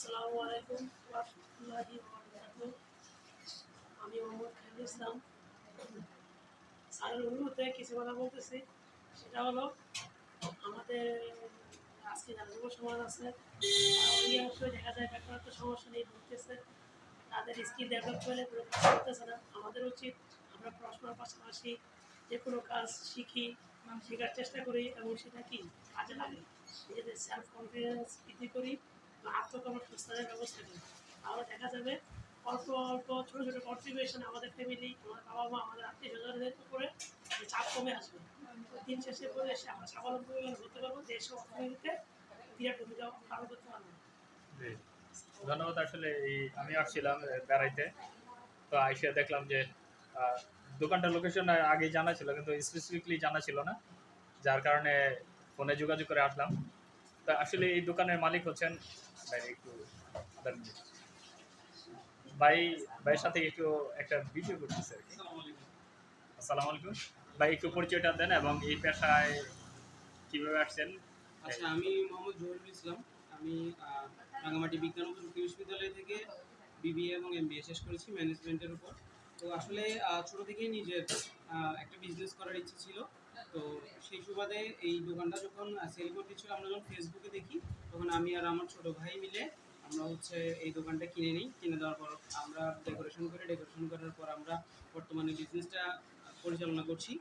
আসসালামু আলাইকুম রহমতুল্লাহি আমি মোহাম্মদ খালিদ ইসলাম। স্যারের অনুরোধে কিছু কথা বলতেছি। সেটা হলো, আমাদের আজকে যারা যুব সমাজ আছে অধিকাংশই দেখা যায় বেকারত্ব সমস্যা নিয়ে ভুগতেছে। তাদের স্কিল ডেভেলপ করে কোনো কাজ করতেছে না। আমাদের উচিত আমরা পড়াশোনার পাশাপাশি যে কোনো কাজ শিখি, শেখার চেষ্টা করি এবং সেটা কি কাজে লাগে নিজেদের সেলফ কনফিডেন্স বৃদ্ধি করি। ব্যবস্থা করি। তাহলে দেখা যাবে অল্প অল্প কন্ট্রিবিউশন আমাদের ফ্যামিলি বাবা মা আমাদের আত্মীয় স্বজনদের উপরে চাপ কমে আসবে। দিন শেষে এসে আমরা স্বাবলম্বী পারব দেশ ও অর্থনীতিতে বিরাট ভূমিকা পালন করতে পারব। ধন্যবাদ আসলে এই আমি আসছিলাম বেড়াইতে। তো আইসে দেখলাম যে আহ, দোকানটার লোকেশন আগে জানা ছিল কিন্তু স্পেসিফিকলি জানা ছিল না। যার কারণে ফোনে যোগাযোগ করে আসলাম। তা আসলে এই দোকানের মালিক হচ্ছেন ভাই একটু ভাই ভাইয়ের সাথে একটু একটা ভিডিও করতেছে আর কি। আসসালামু আলাইকুম। ভাই একটু পরিচয়টা দেন এবং এই পেশায় কীভাবে আসছেন? আচ্ছা আমি মোহাম্মদ জহুরুল ইসলাম। আমি আহ, রাঙামাটি বিজ্ঞান ও প্রযুক্তি বিশ্ববিদ্যালয় থেকে বিবিএ এবং এমবিএ শেষ করেছি ম্যানেজমেন্টের উপর। তো আসলে ছোট থেকেই নিজের একটা বিজনেস করার ইচ্ছে ছিল। তো সেই সুবাদে এই দোকানটা যখন সেল করতে ছিল আমরা যখন ফেসবুকে দেখি, তখন আমি আর আমার ছোট ভাই মিলে আমরা হচ্ছে এই দোকানটা কিনে নিই। কিনে দেওয়ার পর আমরা ডেকোরেশন করি। ডেকোরেশন করার পর আমরা বর্তমানে বিজনেসটা পরিচালনা করছি।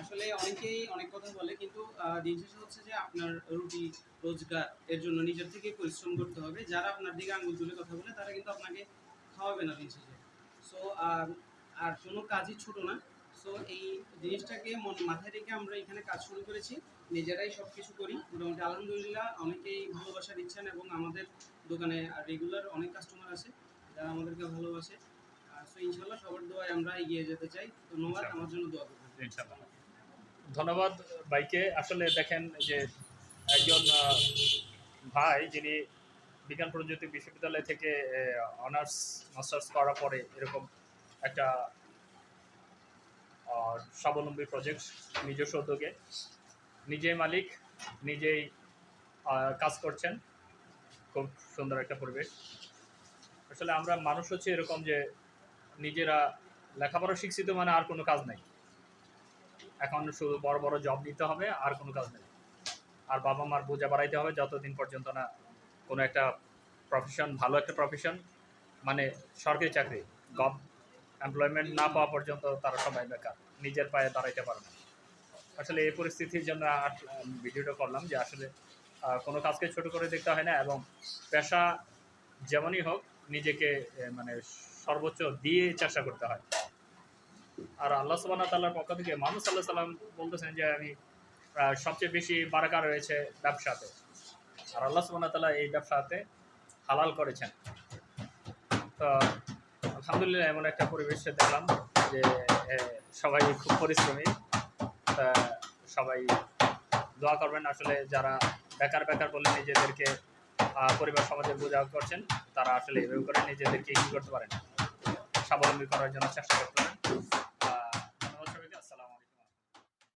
আসলে অনেকেই অনেক কথা বলে, কিন্তু দিন হচ্ছে যে আপনার রুটি রোজগার এর জন্য নিজের থেকে পরিশ্রম করতে হবে। যারা আপনার দিকে আঙুল তুলে কথা বলে, তারা কিন্তু আপনাকে খাওয়াবে না দিন শেষে। সো আর কোনো কাজই ছোট না। সো এই জিনিসটাকে মাথায় রেখে আমরা এখানে কাজ শুরু করেছি। নিজেরাই সব কিছু করি। মোটামুটি আলহামদুলিল্লাহ অনেকেই ভালোবাসা দিচ্ছেন এবং আমাদের দোকানে রেগুলার অনেক কাস্টমার আছে যারা আমাদেরকে ভালোবাসে। সো ইনশাল্লাহ সবার দোয়ায় আমরা এগিয়ে যেতে চাই। ধন্যবাদ আমার জন্য দোয়া করবেন। ধন্যবাদ ভাইকে। আসলে দেখেন যে একজন ভাই যিনি বিজ্ঞান প্রযুক্তি বিশ্ববিদ্যালয় থেকে অনার্স মাস্টার্স করার পরে এরকম একটা আহ, স্বাবলম্বী প্রজেক্ট নিজস্ব উদ্যোগে। নিজেই মালিক নিজেই কাজ করছেন। খুব সুন্দর একটা পরিবেশ। আসলে আমরা মানুষ হচ্ছে এরকম যে নিজেরা লেখাপড়া শিক্ষিত মানে আর কোনো কাজ নাই। এখন শুধু বড় বড় জব নিতে হবে আর কোনো কাজ নেই। আর বাবা মার বোঝা বাড়াইতে হবে যতদিন পর্যন্ত না কোনো একটা প্রফেশন ভালো একটা প্রফেশন মানে সরকারি চাকরি গভ এমপ্লয়মেন্ট না পাওয়া পর্যন্ত তারা সবাই বেকার। নিজের পায়ে দাঁড়াইতে পারে না। আসলে এই পরিস্থিতির জন্য ভিডিওটা করলাম যে আসলে কোনো কাজকে ছোট করে দেখতে হয় না এবং পেশা যেমনই হোক নিজেকে মানে সর্বোচ্চ দিয়ে চেষ্টা করতে হয়। আর আল্লাহ সুবাহ তাল্লার পক্ষ থেকে মানুষ আল্লাহ সাল্লাম বলতেছেন যে আমি সবচেয়ে বেশি বারাকা রয়েছে ব্যবসাতে। আর আল্লাহ সুবাহ তাল্লাহ এই ব্যবসাতে হালাল করেছেন। তো আলহামদুলিল্লাহ, এমন একটা পরিবেশে দেখলাম যে সবাই খুব পরিশ্রমী। সবাই দোয়া করবেন, আসলে যারা বেকার বেকার বলে নিজেদেরকে পরিবার সমাজের বোঝা করছেন, তারা আসলে এভাবে করে নিজেদেরকে কি করতে পারেন? স্বাবলম্বী করার জন্য চেষ্টা করতে পারেন।